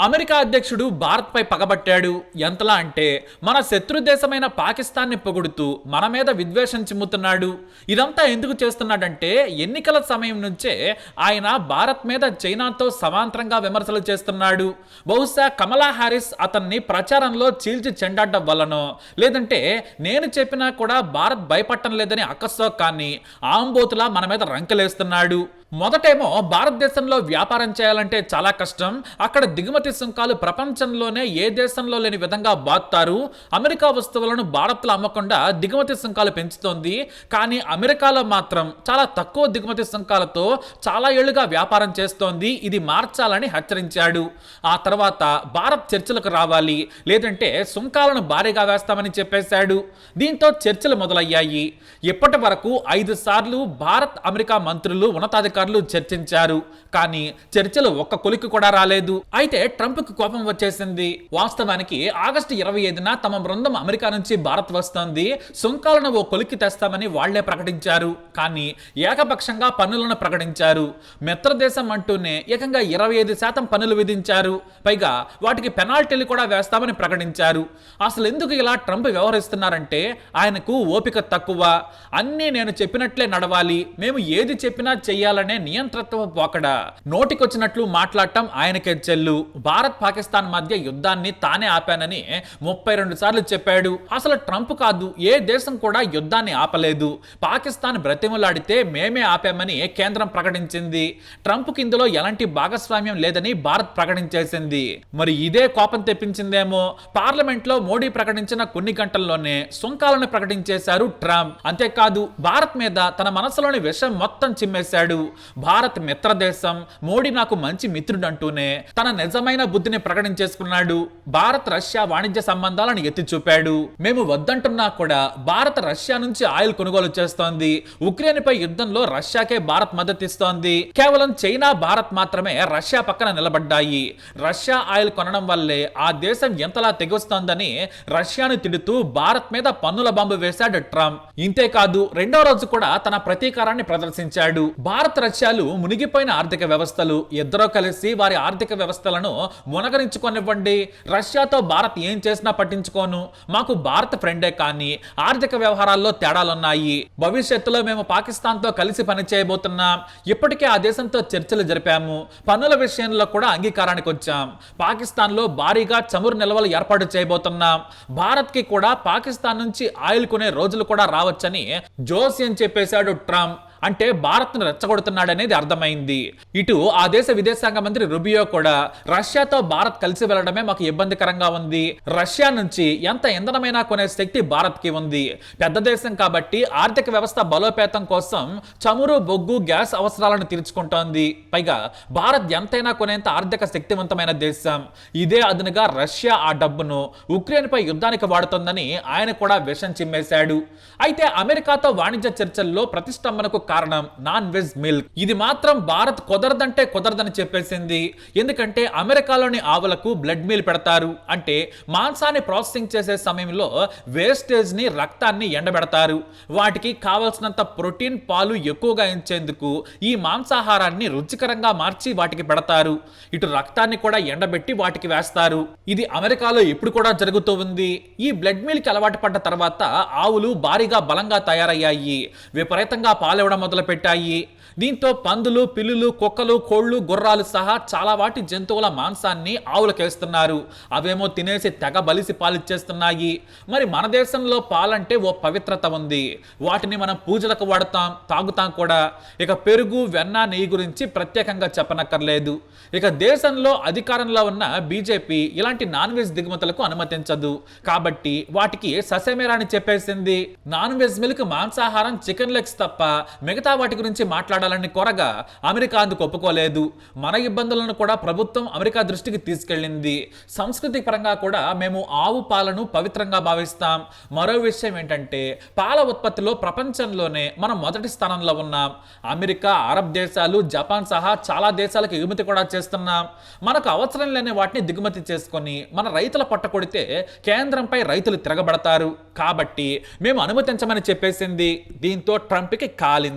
America అధ్యక్షుడు భారత్పై పగబట్టాడు. ఎంతలా అంటే మన శత్రు దేశమైన పాకిస్తాన్ని పొగుడుతూ మన మీద విద్వేషం చిమ్ముతున్నాడు. ఇదంతా ఎందుకు చేస్తున్నాడంటే ఎన్నికల సమయం నుంచే ఆయన భారత్ మీద చైనాతో సమాంతరంగా విమర్శలు చేస్తున్నాడు. బహుశా కమలా హారిస్ అతన్ని ప్రచారంలో చీల్చి చెండాడడం వల్లనో లేదంటే నేను చెప్పినా కూడా భారత్ భయపడటం లేదని అకస్సోక్కాన్ని ఆంబోతులా మన మీద రంకెలేస్తున్నాడు. మొదటేమో భారతదేశంలో వ్యాపారం చేయాలంటే చాలా కష్టం. అక్కడ దిగుమతి సుంకాలు ప్రపంచంలోనే ఏ దేశంలో లేని విధంగా బాత్తారు అమెరికా వస్తువులను భారత్లో అమ్మకుండా దిగుమతి సుంకాలు పెంచుతోంది. కానీ అమెరికాలో మాత్రం చాలా తక్కువ దిగుమతి సుంకాలతో చాలా ఏళ్ళుగా వ్యాపారం చేస్తోంది. ఇది మార్చాలని హెచ్చరించాడు. ఆ తర్వాత భారత్ చర్చలకు రావాలి. లేదంటే సుంకాలను భారీగా వేస్తామని చెప్పేశాడు. దీంతో చర్చలు మొదలయ్యాయి. ఇప్పటి వరకు ఐదు సార్లు భారత్ అమెరికా మంత్రులు ఉన్నతాధికారులు చర్చించారు. కానీ చర్చలు ఒక్క కొలికి కూడా రాలేదు. అయితే ట్రంప్కు కోపం వచ్చేసింది. వాస్తవానికి ఆగస్టు ఇరవై ఐదున తమ బృందం అమెరికా నుంచి భారత్ వస్తోంది. సుంకాలను ఓ కొలికి తెస్తామని వాళ్ళే ప్రకటించారు. కానీ ఏకపక్షంగా పన్నులను ప్రకటించారు. మిత్రదేశం అంటూనే ఏకంగా ఇరవై ఐదు శాతం పన్నులు విధించారు. పైగా వాటికి పెనాల్టీలు కూడా వేస్తామని ప్రకటించారు. అసలు ఎందుకు ఇలా ట్రంప్ వ్యవహరిస్తున్నారంటే ఆయనకు ఓపిక తక్కువ. అన్నీ నేను చెప్పినట్లే నడవాలి. మేము ఏది చెప్పినా చెయ్యాలనే నియంత్రత్వ పోకడ? నోటికొచ్చినట్లు మాట్లాడటం ఆయనకే చెల్లు భారత్ పాకిస్తాన్ మధ్య యుద్ధాన్ని తానే ఆపానని ముప్పై రెండు సార్లు చెప్పాడు. అసలు ట్రంప్ కాదు ఏ దేశం కూడా యుద్ధాన్ని ఆపలేదు. పాకిస్తాన్ బ్రతిమలాడితే మేమే ఆపామని కేంద్రం ప్రకటించింది. ట్రంప్ ఇందులో ఎలాంటి భాగస్వామ్యం లేదని భారత్ ప్రకటించేసింది. మరి ఇదే కోపం తెప్పించిందేమో? పార్లమెంట్లో మోడీ ప్రకటించిన కొన్ని గంటల్లోనే సుంకాలను ప్రకటించేశారు ట్రంప్. అంతేకాదు భారత్ మీద తన మనసులోని విషం మొత్తం చిమ్మేశాడు. భారత్ మిత్రదేశం మోడీ నాకు మంచి మిత్రుడు అంటూనే తన నిజమైన బుద్ధిని ప్రకటించేసుకున్నాడు. భారత్ రష్యా వాణిజ్య సంబంధాలను ఎత్తి చూపాడు మేము వద్దంటున్నా కూడా భారత్ రష్యా నుంచి ఆయిల్ కొనుగోలు చేస్తోంది. ఉక్రెయిన్ పై యుద్ధంలో రష్యాకే భారత్ మద్దతు ఇస్తోంది. కేవలం చైనా భారత్ మాత్రమే రష్యా పక్కన నిలబడ్డాయి. రష్యా ఆయిల్ కొనడం వల్లే ఆ దేశం ఎంతలా తెగొస్తోందని రష్యాను తిడుతూ భారత్ మీద పన్నుల బాంబు వేశాడు ట్రంప్. ఇంతేకాదు రెండో రోజు కూడా తన ప్రతీకారాన్ని ప్రదర్శించాడు. భారత్ రష్యాలు మునిగిపోయిన ఆర్థిక వ్యవస్థలు ఇద్దరూ కలిసి వారి ఆర్థిక వ్యవస్థలను మునగరించుకొనివ్వండి. రష్యాతో భారత్ ఏం చేసినా పట్టించుకోను. మాకు భారత్ ఫ్రెండే కానీ ఆర్థిక వ్యవహారాల్లో తేడాలున్నాయి. భవిష్యత్తులో మేము పాకిస్తాన్తో కలిసి పని చేయబోతున్నాం ఇప్పటికే ఆ దేశంతో చర్చలు జరిపాము. పన్నుల విషయంలో కూడా అంగీకారానికి వచ్చాం. పాకిస్తాన్లో భారీగా చమురు నిల్వలు ఏర్పాటు చేయబోతున్నాం. భారత్కి కూడా పాకిస్తాన్ నుంచి ఆయిల్ కొనే రోజులు కూడా రావచ్చని జోస్యం చెప్పేశాడు ట్రంప్. అంటే భారత్ను రెచ్చగొడుతున్నాడనేది అర్థమైంది. ఇటు ఆ దేశ విదేశాంగ మంత్రి రుబియో కూడా రష్యాతో భారత్ కలిసి వెళ్ళడమే మాకు ఇబ్బందికరంగా ఉంది. రష్యా నుంచి ఎంత ఇంధనమైనా కొనే శక్తి భారత్కి ఉంది. పెద్ద దేశం కాబట్టి ఆర్థిక వ్యవస్థ బలోపేతం కోసం చమురు బొగ్గు గ్యాస్ అవసరాలను తీర్చుకుంటోంది. పైగా భారత్ ఎంతైనా కొనేంత ఆర్థిక శక్తివంతమైన దేశం. ఇదే అదునుగా రష్యా ఆ డబ్బును ఉక్రెయిన్ పై యుద్ధానికి వాడుతోందని ఆయన కూడా విషం చిమ్మేశాడు. అయితే అమెరికాతో వాణిజ్య చర్చల్లో ప్రతిష్టంభనకు కారణం నాన్ వెజ్ మిల్క్ ఇది మాత్రం భారత్ కుదరదంటే కుదరదని చెప్పేసింది. ఎందుకంటే అమెరికాలోని ఆవులకు బ్లడ్ మీల్ పెడతారు. అంటే మాంసాన్ని ప్రాసెసింగ్ చేసే సమయంలో వేస్టేజ్ని రక్తాన్ని ఎండబెడతారు. వాటికి కావలసినంత ప్రోటీన్ పాలు ఎక్కువగా ఇచ్చేందుకు ఈ మాంసాహారాన్ని రుచికరంగా మార్చి వాటికి పెడతారు. ఇటు రక్తాన్ని కూడా ఎండబెట్టి వాటికి వేస్తారు. ఇది అమెరికాలో ఇప్పుడు కూడా జరుగుతూ ఉంది. ఈ బ్లడ్ మిల్క్ అలవాటు పడ్డ తర్వాత ఆవులు భారీగా బలంగా తయారయ్యాయి. విపరీతంగా పాలివ్వడం మొదలుపెట్టాయి. దీంతో పందులు పిల్లులు కుక్కలు కోళ్ళు గుర్రాలు సహా చాలా వాటి జంతువుల మాంసాన్ని ఆవులకేస్తున్నారు. అవేమో తినేసి తెగ బలిసి పాలిచ్చేస్తున్నాయి. మరి మన దేశంలో పాలంటే ఓ పవిత్రత ఉంది. వాటిని మనం పూజలకు వాడతాం తాగుతాం కూడా. ఇక పెరుగు వెన్న నెయ్యి గురించి ప్రత్యేకంగా చెప్పనక్కర్లేదు. ఇక దేశంలో అధికారంలో ఉన్న బీజేపీ ఇలాంటి నాన్ వెజ్ దిగుమతులకు అనుమతించదు. కాబట్టి వాటికి ససేమేరాని చెప్పేసింది. నాన్ వెజ్ మిల్క్ మాంసాహారం చికెన్ లెగ్స్ తప్ప మిగతా వాటి గురించి మాట్లాడాలని కోరగా అమెరికా అందుకు ఒప్పుకోలేదు. మన ఇబ్బందులను కూడా ప్రభుత్వం అమెరికా దృష్టికి తీసుకెళ్ళింది. సంస్కృతి పరంగా కూడా మేము ఆవు పాలను పవిత్రంగా భావిస్తాం. మరో విషయం ఏంటంటే పాల ఉత్పత్తిలో ప్రపంచంలోనే మనం మొదటి స్థానంలో ఉన్నాం. అమెరికా అరబ్ దేశాలు జపాన్ సహా చాలా దేశాలకు ఎగుమతి కూడా చేస్తున్నాం. మనకు అవసరం లేని వాటిని దిగుమతి చేసుకొని మన రైతుల పట్ట కొడితే కేంద్రంపై రైతులు తిరగబడతారు. కాబట్టి మేము అనుమతించమని చెప్పేసింది. దీంతో ట్రంప్కి కాలింది.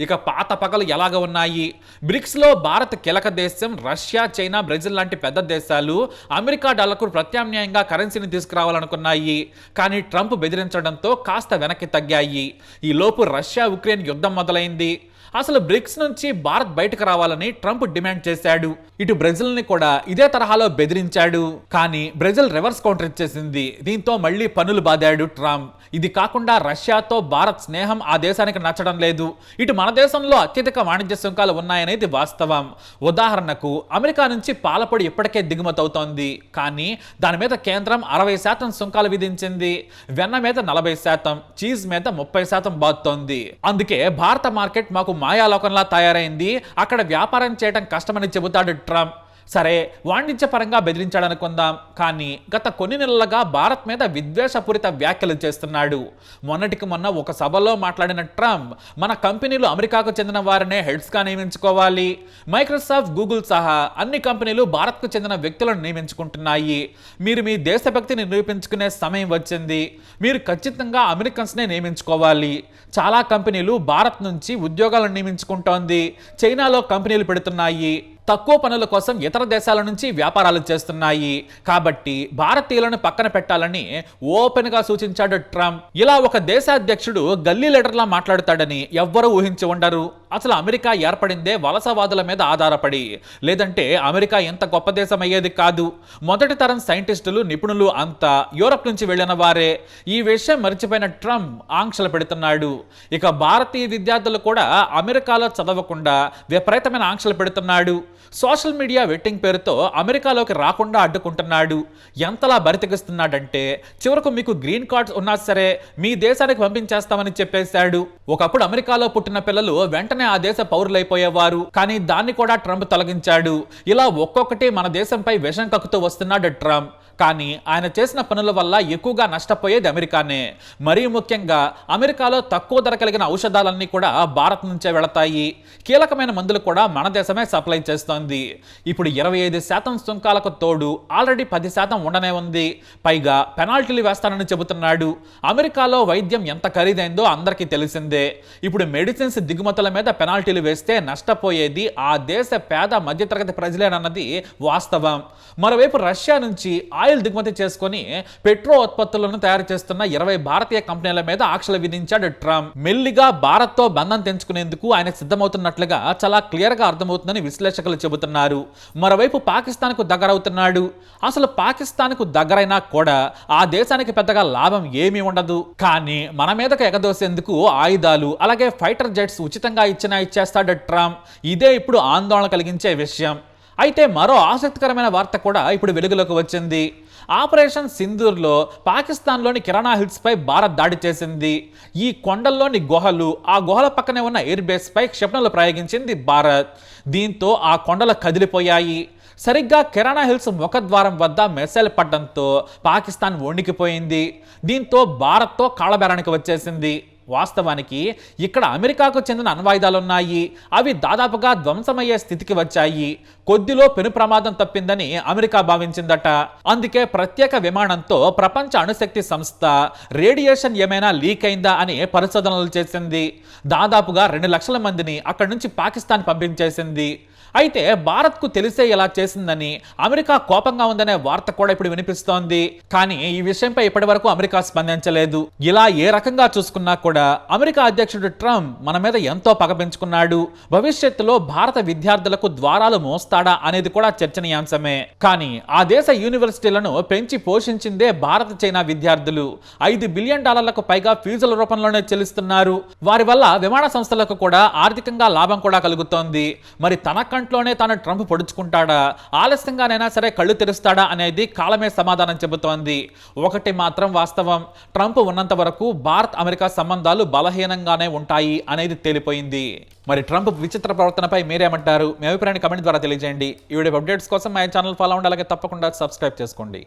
ఇక పాత పగలు ఎలాగ ఉన్నాయి? బ్రిక్స్లో భారత్ కీలక దేశం రష్యా చైనా బ్రెజిల్ లాంటి పెద్ద దేశాలు అమెరికా డాలర్కు ప్రత్యామ్నాయంగా కరెన్సీని తీసుకురావాలనుకున్నాయి. కానీ ట్రంప్ బెదిరించడంతో కాస్త వెనక్కి తగ్గాయి. ఈ లోపు రష్యా ఉక్రెయిన్ యుద్ధం మొదలైంది. అసలు బ్రిక్స్ నుంచి భారత్ బయటకు రావాలని ట్రంప్ డిమాండ్ చేశాడు. ఇటు బ్రెజిల్ని కూడా ఇదే తరహాలో బెదిరించాడు. కానీ బ్రెజిల్ రివర్స్ కౌంటర్ ఇచ్చేసింది. దీంతో మళ్ళీ పనులు బాదాడు ట్రంప్. ఇది కాకుండా రష్యాతో భారత్ స్నేహం ఆ దేశానికి నచ్చడం లేదు. ఇటు మన దేశంలో అత్యధిక వాణిజ్య సుంకాలు ఉన్నాయనేది వాస్తవం. ఉదాహరణకు అమెరికా నుంచి పాలపొడి ఇప్పటికే దిగుమతి అవుతోంది. కానీ దాని మీద కేంద్రం అరవై శాతం సుంకాలు విధించింది. వెన్న మీద నలభై శాతం చీజ్ మీద ముప్పై శాతం బాదుతోంది. అందుకే భారత మార్కెట్ మాకు మాయాలోకంలా తయారైంది. అక్కడ వ్యాపారం చేయడం కష్టమని చెబుతాడు ట్రంప్. సరే వాణిజ్యపరంగా బెదిరించాడనుకుందాం. కానీ గత కొన్ని నెలలుగా భారత్ మీద విద్వేషపూరిత వ్యాఖ్యలు చేస్తున్నాడు. మొన్నటికి మొన్న ఒక సభలో మాట్లాడిన ట్రంప్ మన కంపెనీలు అమెరికాకు చెందిన వారినే హెడ్స్గా నియమించుకోవాలి. మైక్రోసాఫ్ట్ గూగుల్ సహా అన్ని కంపెనీలు భారత్కు చెందిన వ్యక్తులను నియమించుకుంటున్నాయి. మీరు మీ దేశభక్తిని నిరూపించుకునే సమయం వచ్చింది. మీరు ఖచ్చితంగా అమెరికన్స్నే నియమించుకోవాలి. చాలా కంపెనీలు భారత్ నుంచి ఉద్యోగాలను నియమించుకుంటోంది. చైనాలో కంపెనీలు పెడుతున్నాయి. తక్కువ పనుల కోసం ఇతర దేశాల నుంచి వ్యాపారాలు చేస్తున్నాయి. కాబట్టి భారతీయులను పక్కన పెట్టాలని ఓపెన్గా సూచించాడు ట్రంప్. ఇలా ఒక దేశాధ్యక్షుడు గల్లీ లీడర్లా మాట్లాడతాడని ఎవ్వరూ ఊహించి ఉండరు. అసలు అమెరికా ఏర్పడిందే వలసవాదుల మీద ఆధారపడి. లేదంటే అమెరికా ఎంత గొప్ప దేశం అయ్యేది కాదు. మొదటి తరం సైంటిస్టులు నిపుణులు అంతా యూరప్ నుంచి వెళ్ళిన వారే. ఈ విషయం మర్చిపోయిన ట్రంప్ ఆంక్షలు పెడుతున్నాడు. ఇక భారతీయ విద్యార్థులు కూడా అమెరికాలో చదవకుండా విపరీతమైన ఆంక్షలు పెడుతున్నాడు. సోషల్ మీడియా వెట్టింగ్ పేరుతో అమెరికాలోకి రాకుండా అడ్డుకుంటున్నాడు. ఎంతలా బరితెగిస్తున్నాడంటే చివరకు మీకు గ్రీన్ కార్డ్స్ ఉన్నా సరే మీ దేశానికి పంపించేస్తామని చెప్పేశాడు. ఒకప్పుడు అమెరికాలో పుట్టిన పిల్లలు వెంటనే ఆ దేశ పౌరులైపోయేవారు. కానీ దాన్ని కూడా ట్రంప్ తొలగించాడు. ఇలా ఒక్కొక్కటి మన దేశంపై విషం కక్కుతూ వస్తున్నాడు ట్రంప్. కానీ ఆయన చేసిన పనుల వల్ల ఎక్కువగా నష్టపోయేది అమెరికానే. మరీ ముఖ్యంగా అమెరికాలో తక్కువ ధర కలిగిన ఔషధాలన్నీ కూడా భారత్ నుంచే వెళతాయి. కీలకమైన మందులు కూడా మన దేశమే సప్లై చేస్తోంది. ఇప్పుడు ఇరవై ఐదు శాతం సుంకాలకు తోడు ఆల్రెడీ పది శాతం ఉండనే ఉంది. పైగా పెనాల్టీలు వేస్తానని చెబుతున్నాడు. అమెరికాలో వైద్యం ఎంత ఖరీదైందో అందరికీ తెలిసిందే. ఇప్పుడు మెడిసిన్స్ దిగుమతుల మీద పెనాల్టీలు వేస్తే నష్టపోయేది ఆ దేశ పేద మధ్యతరగతి ప్రజలేనన్నది వాస్తవం. మరోవైపు రష్యా నుంచి ఆయిల్ దిగుమతి చేసుకొని పెట్రో ఉత్పత్తులను తయారు చేస్తున్న ఇరవై భారతీయ కంపెనీల మీద ఆంక్షలు విధించాడు ట్రంప్. మెల్లిగా భారత్తో బంధం తెంచుకునేందుకు ఆయన సిద్ధమవుతున్నట్లుగా చాలా క్లియర్గా అర్థమవుతుందని విశ్లేషకులు చెబుతున్నారు. మరోవైపు పాకిస్తాన్కు దగ్గరవుతున్నాడు. అసలు పాకిస్తాన్కు దగ్గరైనా కూడా ఆ దేశానికి పెద్దగా లాభం ఏమీ ఉండదు. కానీ మన మీదకు ఎగదోసేందుకు ఆయుధాలు అలాగే ఫైటర్ జెట్స్ ఉచితంగా ఇచ్చినా ఇచ్చేస్తాడు ట్రంప్. ఇదే ఇప్పుడు ఆందోళన కలిగించే విషయం. అయితే మరో ఆసక్తికరమైన వార్త కూడా ఇప్పుడు వెలుగులోకి వచ్చింది. ఆపరేషన్ సింధూర్లో పాకిస్తాన్లోని కిరాణా హిల్స్పై భారత్ దాడి చేసింది. ఈ కొండల్లోని గుహలు ఆ గుహల పక్కనే ఉన్న ఎయిర్ బేస్పై క్షిపణులు ప్రయోగించింది భారత్. దీంతో ఆ కొండలు కదిలిపోయాయి. సరిగ్గా కిరాణా హిల్స్ ముఖద్వారం వద్ద మెసైల్ పడ్డంతో పాకిస్తాన్ వణికిపోయింది. దీంతో భారత్తో కాళ్ళబేరానికి వచ్చేసింది. వాస్తవానికి ఇక్కడ అమెరికాకు చెందిన అణ్వాయుధాలున్నాయి. అవి దాదాపుగా ధ్వంసమయ్యే స్థితికి వచ్చాయి. కొద్దిలో పెను ప్రమాదం తప్పిందని అమెరికా భావించిందట. అందుకే ప్రత్యేక విమానంతో ప్రపంచ అణుశక్తి సంస్థ రేడియేషన్ ఏమైనా లీక్ అయిందా అని పరిశోధనలు చేసింది. దాదాపుగా రెండు లక్షల మందిని అక్కడి నుంచి పాకిస్తాన్ పంపించేసింది. అయితే భారత్కు తెలిసే ఇలా చేసిందని అమెరికా కోపంగా ఉందనే వార్త కూడా ఇప్పుడు వినిపిస్తోంది. కానీ ఈ విషయంపై ఇప్పటి వరకు అమెరికా స్పందించలేదు. ఇలా ఏ రకంగా చూసుకున్నా కూడా అమెరికా అధ్యక్షుడు ట్రంప్ మన మీద ఎంతో పగ పెంచుకున్నాడు. భవిష్యత్తులో భారత విద్యార్థులకు ద్వారాలు మోస్తాడా అనేది కూడా చర్చనీయాంశమే. కానీ ఆ దేశ యూనివర్సిటీలను పెంచి పోషించిందే భారత చైనా విద్యార్థులు. ఐదు బిలియన్ డాలర్లకు పైగా ఫీజుల రూపంలోనే చెల్లిస్తున్నారు. వారి వల్ల విమాన సంస్థలకు కూడా ఆర్థికంగా లాభం కూడా కలుగుతోంది. మరి తన జార్ఖండ్లోనే తాను ట్రంప్ పొడుచుకుంటాడా? ఆలస్యంగానైనా సరే కళ్ళు తెరుస్తాడా అనేది కాలమే సమాధానం చెబుతోంది. ఒకటి మాత్రం వాస్తవం. ట్రంప్ ఉన్నంత వరకు భారత్ అమెరికా సంబంధాలు బలహీనంగానే ఉంటాయి అనేది తేలిపోయింది. మరి ట్రంప్ విచిత్ర ప్రవర్తనపై మీరేమంటారు? మీ అభిప్రాయాన్ని కమెంట్ ద్వారా తెలియజేయండి. ఈ వీడియో అప్డేట్స్ కోసం మా ఛానల్ ఫాలో అవ్వండి. అలాగే తప్పకుండా సబ్స్క్రైబ్ చేసుకోండి.